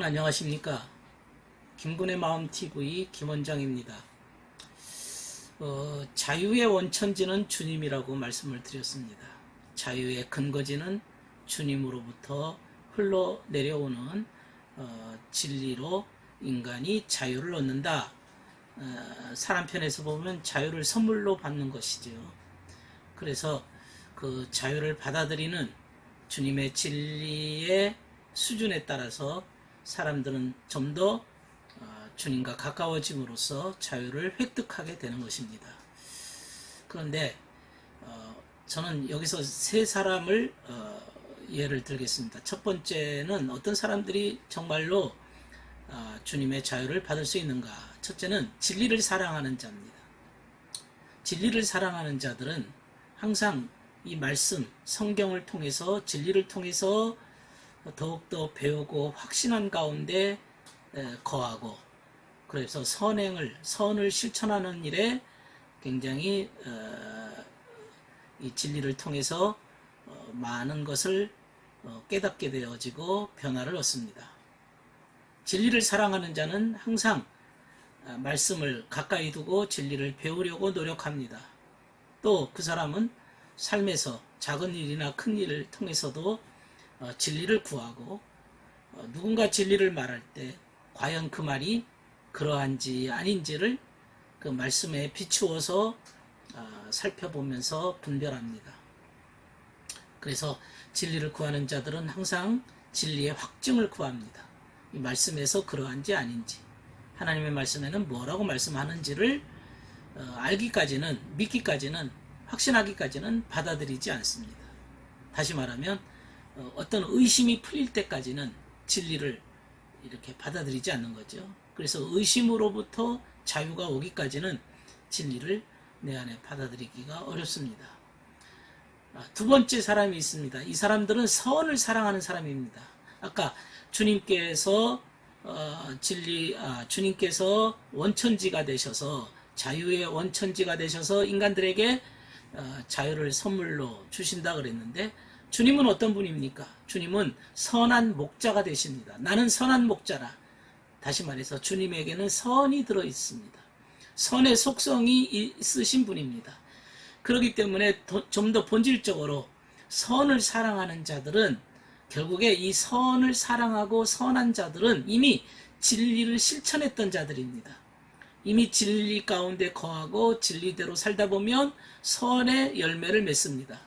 여러분 안녕하십니까? 김군의 마음 TV 김원장입니다. 어, 자유의 원천지는 주님이라고 말씀을 드렸습니다. 자유의 근거지는 주님으로부터 흘러 내려오는 어, 진리로 인간이 자유를 얻는다. 어, 사람 편에서 보면 자유를 선물로 받는 것이죠. 그래서 그 자유를 받아들이는 주님의 진리의 수준에 따라서 사람들은 좀더 어, 주님과 가까워짐으로써 자유를 획득하게 되는 것입니다. 그런데 어, 저는 여기서 세 사람을 어, 예를 들겠습니다. 첫 번째는 어떤 사람들이 정말로 어, 주님의 자유를 받을 수 있는가? 첫째는 진리를 사랑하는 자입니다. 진리를 사랑하는 자들은 항상 이 말씀, 성경을 통해서 진리를 통해서 더욱더 배우고 확신한 가운데 에, 거하고 그래서 선행을 선을 실천하는 일에 굉장히 어, 이 진리를 통해서 어, 많은 것을 어, 깨닫게 되어지고 변화를 얻습니다. 진리를 사랑하는 자는 항상 아, 말씀을 가까이 두고 진리를 배우려고 노력합니다. 또 그 사람은 삶에서 작은 일이나 큰 일을 통해서도 어, 진리를 구하고 어, 누군가 진리를 말할 때 과연 그 말이 그러한지 아닌지를 그 말씀에 비추어서 어, 살펴보면서 분별합니다. 그래서 진리를 구하는 자들은 항상 진리의 확증을 구합니다. 이 말씀에서 그러한지 아닌지 하나님의 말씀에는 뭐라고 말씀하는지를 어, 알기까지는 믿기까지는 확신하기까지는 받아들이지 않습니다. 다시 말하면 어, 어떤 의심이 풀릴 때까지는 진리를 이렇게 받아들이지 않는 거죠. 그래서 의심으로부터 자유가 오기까지는 진리를 내 안에 받아들이기가 어렵습니다. 아, 두 번째 사람이 있습니다. 이 사람들은 선을 사랑하는 사람입니다. 아까 주님께서 어, 진리 아, 주님께서 원천지가 되셔서 자유의 원천지가 되셔서 인간들에게 어, 자유를 선물로 주신다 그랬는데 주님은 어떤 분입니까? 주님은 선한 목자가 되십니다. 나는 선한 목자라. 다시 말해서 주님에게는 선이 들어 있습니다. 선의 속성이 있으신 분입니다. 그렇기 때문에 좀 더 본질적으로 선을 사랑하는 자들은 결국에 이 선을 사랑하고 선한 자들은 이미 진리를 실천했던 자들입니다. 이미 진리 가운데 거하고 진리대로 살다 보면 선의 열매를 맺습니다.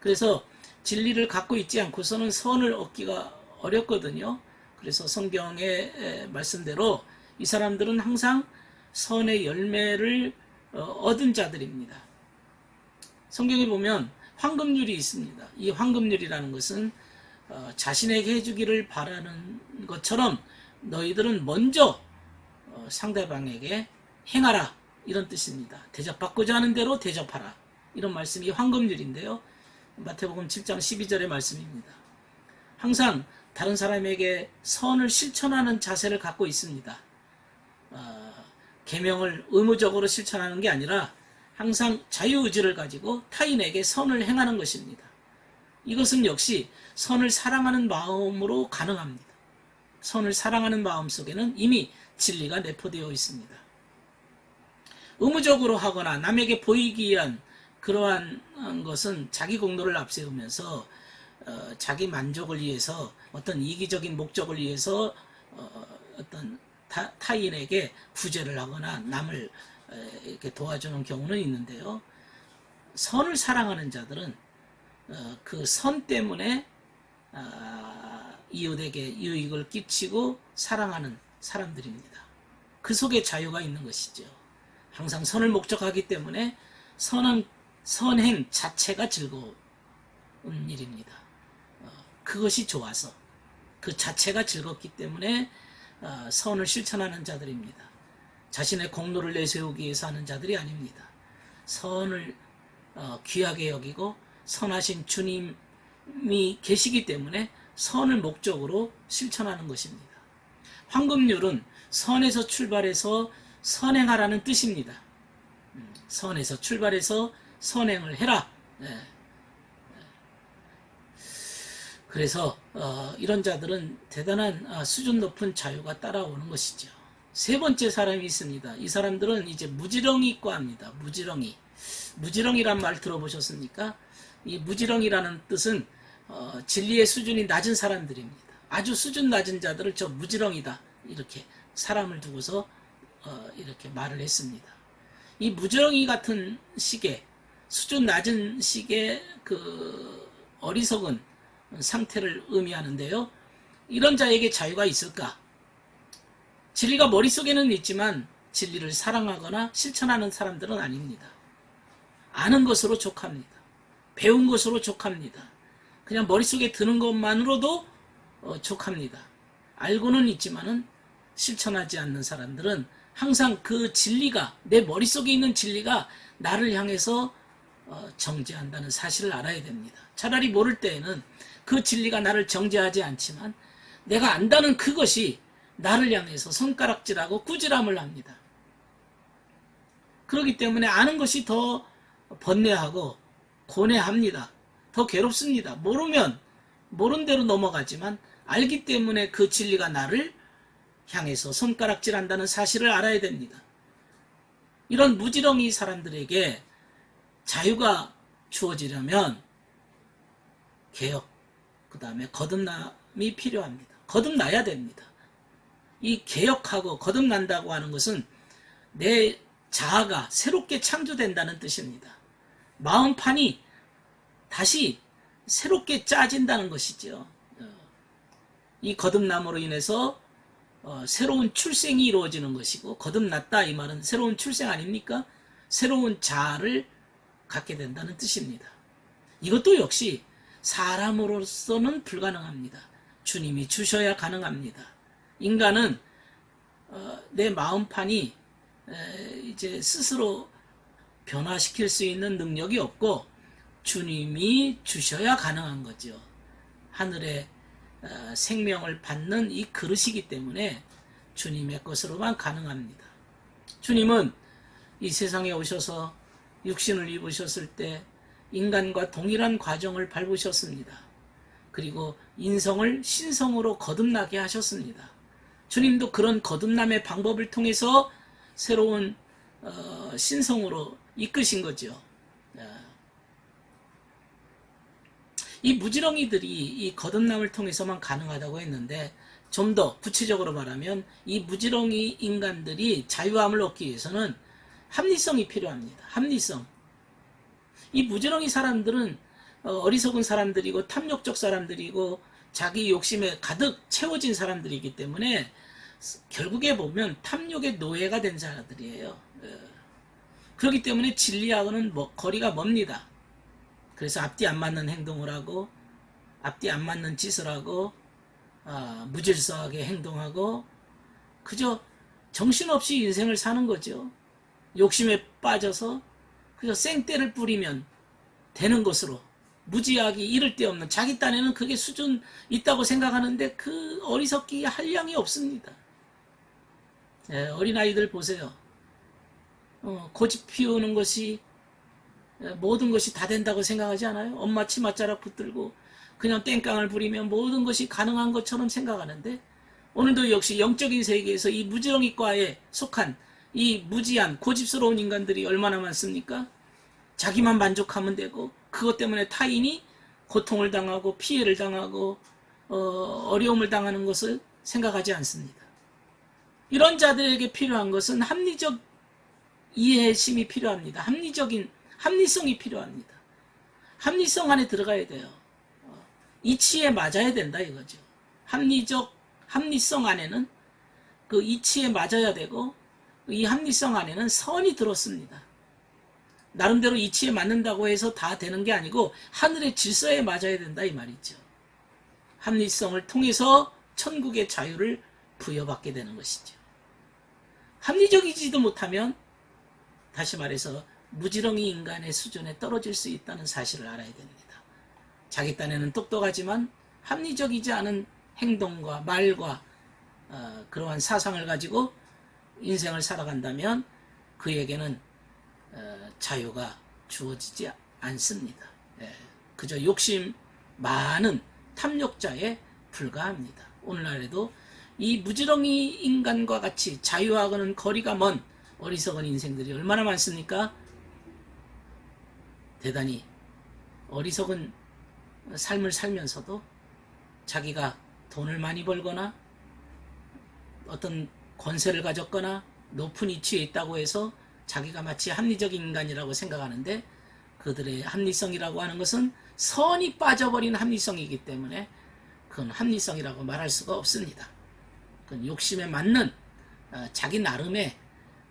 그래서 진리를 갖고 있지 않고서는 선을 얻기가 어렵거든요. 그래서 성경의 말씀대로 이 사람들은 항상 선의 열매를 어, 얻은 자들입니다. 성경에 보면 황금률이 있습니다. 이 황금률이라는 것은 어, 자신에게 해주기를 바라는 것처럼 너희들은 먼저 어, 상대방에게 행하라 이런 뜻입니다. 대접받고자 하는 대로 대접하라 이런 말씀이 황금률인데요. 마태복음 7장 12절의 말씀입니다. 항상 다른 사람에게 선을 실천하는 자세를 갖고 있습니다. 어, 계명을 의무적으로 실천하는 게 아니라 항상 자유의지를 가지고 타인에게 선을 행하는 것입니다. 이것은 역시 선을 사랑하는 마음으로 가능합니다. 선을 사랑하는 마음 속에는 이미 진리가 내포되어 있습니다. 의무적으로 하거나 남에게 보이기 위한 그러한 것은 자기 공로를 앞세우면서 어, 자기 만족을 위해서 어떤 이기적인 목적을 위해서 어, 떤 타, 인에게 구제를 하거나 남을 이렇게 도와주는 경우는 있는데요. 선을 사랑하는 자들은 어, 그 선 때문에 아, 이웃에게 유익을 끼치고 사랑하는 사람들입니다. 그 속에 자유가 있는 것이죠. 항상 선을 목적하기 때문에 선한 선행 자체가 즐거운 일입니다. 어, 그것이 좋아서 그 자체가 즐겁기 때문에 어, 선을 실천하는 자들입니다. 자신의 공로를 내세우기 위해서 하는 자들이 아닙니다. 선을 어, 귀하게 여기고 선하신 주님이 계시기 때문에 선을 목적으로 실천하는 것입니다. 황금률은 선에서 출발해서 선행하라는 뜻입니다. 음, 선에서 출발해서 선행을 해라. 네. 그래서 어, 이런 자들은 대단한 아, 수준 높은 자유가 따라오는 것이죠. 세 번째 사람이 있습니다. 이 사람들은 이제 무지렁이과입니다. 무지렁이. 무지렁이란 말 들어보셨습니까? 이 무지렁이라는 뜻은 어, 진리의 수준이 낮은 사람들입니다. 아주 수준 낮은 자들을 저 무지렁이다 이렇게 사람을 두고서 어, 이렇게 말을 했습니다. 이 무지렁이 같은 식의 수준 낮은 식의 그 어리석은 상태를 의미하는데요. 이런 자에게 자유가 있을까? 진리가 머릿속에는 있지만 진리를 사랑하거나 실천하는 사람들은 아닙니다. 아는 것으로 족합니다. 배운 것으로 족합니다. 그냥 머릿속에 드는 것만으로도 어, 족합니다. 알고는 있지만은 실천하지 않는 사람들은 항상 그 진리가 내 머릿속에 있는 진리가 나를 향해서 어, 정죄한다는 사실을 알아야 됩니다. 차라리 모를 때에는 그 진리가 나를 정죄하지 않지만 내가 안다는 그것이 나를 향해서 손가락질하고 꾸지람을 합니다. 그렇기 때문에 아는 것이 더 번뇌하고 고뇌합니다. 더 괴롭습니다. 모르면 모른 대로 넘어가지만 알기 때문에 그 진리가 나를 향해서 손가락질한다는 사실을 알아야 됩니다. 이런 무지렁이 사람들에게 자유가 주어지려면 개혁, 그 다음에 거듭남이 필요합니다. 거듭나야 됩니다. 이 개혁하고 거듭난다고 하는 것은 내 자아가 새롭게 창조된다는 뜻입니다. 마음판이 다시 새롭게 짜진다는 것이죠. 어, 이 거듭남으로 인해서 어, 새로운 출생이 이루어지는 것이고 거듭났다 이 말은 새로운 출생 아닙니까? 새로운 자아를 갖게 된다는 뜻입니다. 이것도 역시 사람으로서는 불가능합니다. 주님이 주셔야 가능합니다. 인간은 어, 내 마음판이 에, 이제 스스로 변화시킬 수 있는 능력이 없고 주님이 주셔야 가능한 거죠. 하늘의 어, 생명을 받는 이 그릇이기 때문에 주님의 것으로만 가능합니다. 주님은 이 세상에 오셔서 육신을 입으셨을 때 인간과 동일한 과정을 밟으셨습니다. 그리고 인성을 신성으로 거듭나게 하셨습니다. 주님도 그런 거듭남의 방법을 통해서 새로운 어, 신성으로 이끄신 거죠. 어. 이 무지렁이들이 이 거듭남을 통해서만 가능하다고 했는데 좀 더 구체적으로 말하면 이 무지렁이 인간들이 자유함을 얻기 위해서는 합리성이 필요합니다. 합리성. 이 무지렁이 사람들은 어, 어리석은 사람들이고 탐욕적 사람들이고 자기 욕심에 가득 채워진 사람들이기 때문에 결국에 보면 탐욕의 노예가 된 자들이에요. 예. 그렇기 때문에 진리하고는 뭐 거리가 멉니다. 그래서 앞뒤 안 맞는 행동을 하고 앞뒤 안 맞는 짓을 하고 아, 무질서하게 행동하고 그저 정신없이 인생을 사는 거죠. 욕심에 빠져서 그저 생떼를 뿌리면 되는 것으로 무지하기 이를 데 없는 자기 딴에는 그게 수준 있다고 생각하는데 그 어리석기 한량이 없습니다. 예, 어린아이들 보세요. 어, 고집 피우는 것이 예, 모든 것이 다 된다고 생각하지 않아요? 엄마 치맛자락 붙들고 그냥 땡깡을 부리면 모든 것이 가능한 것처럼 생각하는데 오늘도 역시 영적인 세계에서 이 무지렁이과에 속한 이 무지한 고집스러운 인간들이 얼마나 많습니까? 자기만 만족하면 되고 그것 때문에 타인이 고통을 당하고 피해를 당하고 어, 어려움을 당하는 것을 생각하지 않습니다. 이런 자들에게 필요한 것은 합리적 이해심이 필요합니다. 합리적인 합리성이 필요합니다. 합리성 안에 들어가야 돼요. 어, 이치에 맞아야 된다 이거죠. 합리적 합리성 안에는 그 이치에 맞아야 되고 이 합리성 안에는 선이 들었습니다. 나름대로 이치에 맞는다고 해서 다 되는 게 아니고 하늘의 질서에 맞아야 된다 이 말이죠. 합리성을 통해서 천국의 자유를 부여받게 되는 것이죠. 합리적이지도 못하면 다시 말해서 무지렁이 인간의 수준에 떨어질 수 있다는 사실을 알아야 됩니다. 자기 딴에는 똑똑하지만 합리적이지 않은 행동과 말과 어, 그러한 사상을 가지고 인생을 살아간다면 그에게는 어, 자유가 주어지지 않습니다. 예, 그저 욕심 많은 탐욕자에 불과합니다. 오늘날에도 이 무지렁이 인간과 같이 자유하고는 거리가 먼 어리석은 인생들이 얼마나 많습니까? 대단히 어리석은 삶을 살면서도 자기가 돈을 많이 벌거나 어떤 권세를 가졌거나 높은 위치에 있다고 해서 자기가 마치 합리적인 인간이라고 생각하는데 그들의 합리성이라고 하는 것은 선이 빠져버린 합리성이기 때문에 그건 합리성이라고 말할 수가 없습니다. 그건 욕심에 맞는 어, 자기 나름의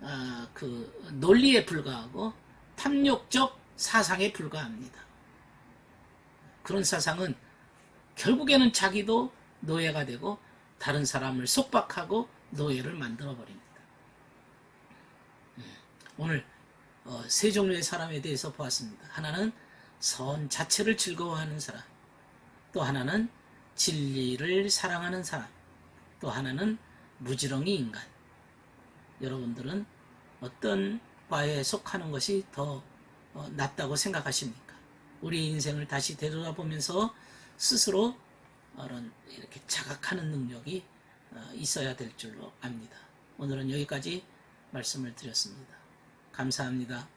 어, 그 논리에 불과하고 탐욕적 사상에 불과합니다. 그런 사상은 결국에는 자기도 노예가 되고 다른 사람을 속박하고 노예를 만들어 버립니다. 음, 오늘 어, 세 종류의 사람에 대해서 보았습니다. 하나는 선 자체를 즐거워하는 사람, 또 하나는 진리를 사랑하는 사람, 또 하나는 무지렁이 인간. 여러분들은 어떤 과에 속하는 것이 더 어, 낫다고 생각하십니까? 우리 인생을 다시 되돌아보면서 스스로 이런 이렇게 자각하는 능력이 어, 있어야 될 줄로 압니다. 오늘은 여기까지 말씀을 드렸습니다. 감사합니다.